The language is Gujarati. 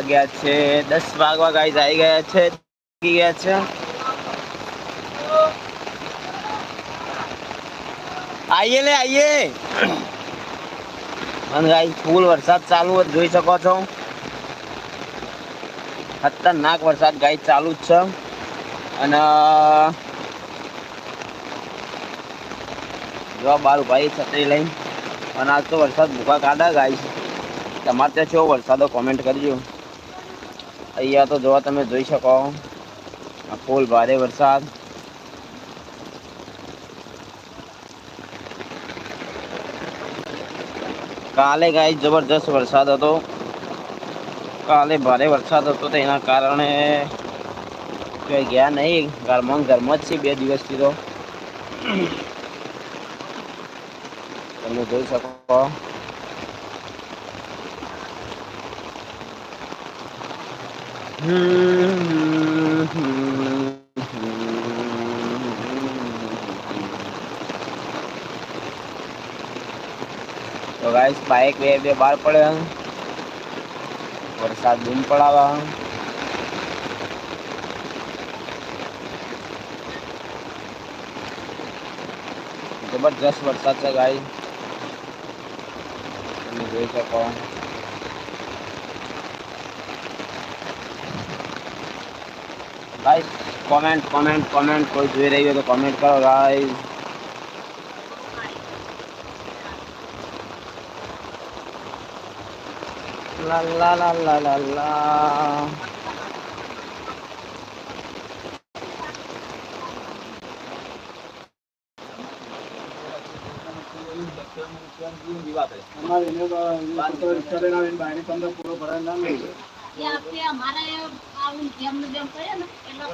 વાગ્યા છે. દસ વાગવા ગાઈઝ આવી ગયા છે. ગયા છે. આઈએ લે, આઈએ. અને ગાઈઝ ફૂલ વરસાદ ચાલુ જોઈ શકો છો. ખતરનાક વરસાદ ગાઈઝ ચાલુ જ છે. અને, જો બાર ભાઈ છત્રી લઈને અને આજ તો વરસાદ ભૂકા કાઢા ગાઈઝ તમારે ત્યાં કેવો વરસાદો કોમેન્ટ કરજો. અહીંયા તો જોવા તમે જોઈ શકો. ફૂલ ભારે વરસાદ. કાલે ગાય જબરજસ્ત વરસાદ હતો. કાલે ભારે વરસાદ હતો તેના કારણે ક્યાંય ગયા નહીં ઘરમાં ઘરમાં જ છે બે દિવસથી તો. તમે જોઈ શકો. તો ગાઈસ બાઇક બે બે બહાર પડે વરસાદ બૂમ પડાવે જબરજસ્ત વરસાદ છે ગાઈ તમે જોઈ શકો ગાઈસ કોમેન્ટ કોમેન્ટ કોમેન્ટ કોઈ જોઈ રહ્યું હોય તો કોમેન્ટ કરો guys La la la la la la. અમારે એને તો રિક્ષા લઈને આવીને બાયરી પંદર પૂરો આવું જેમ જેમ કરીએ ને એટલે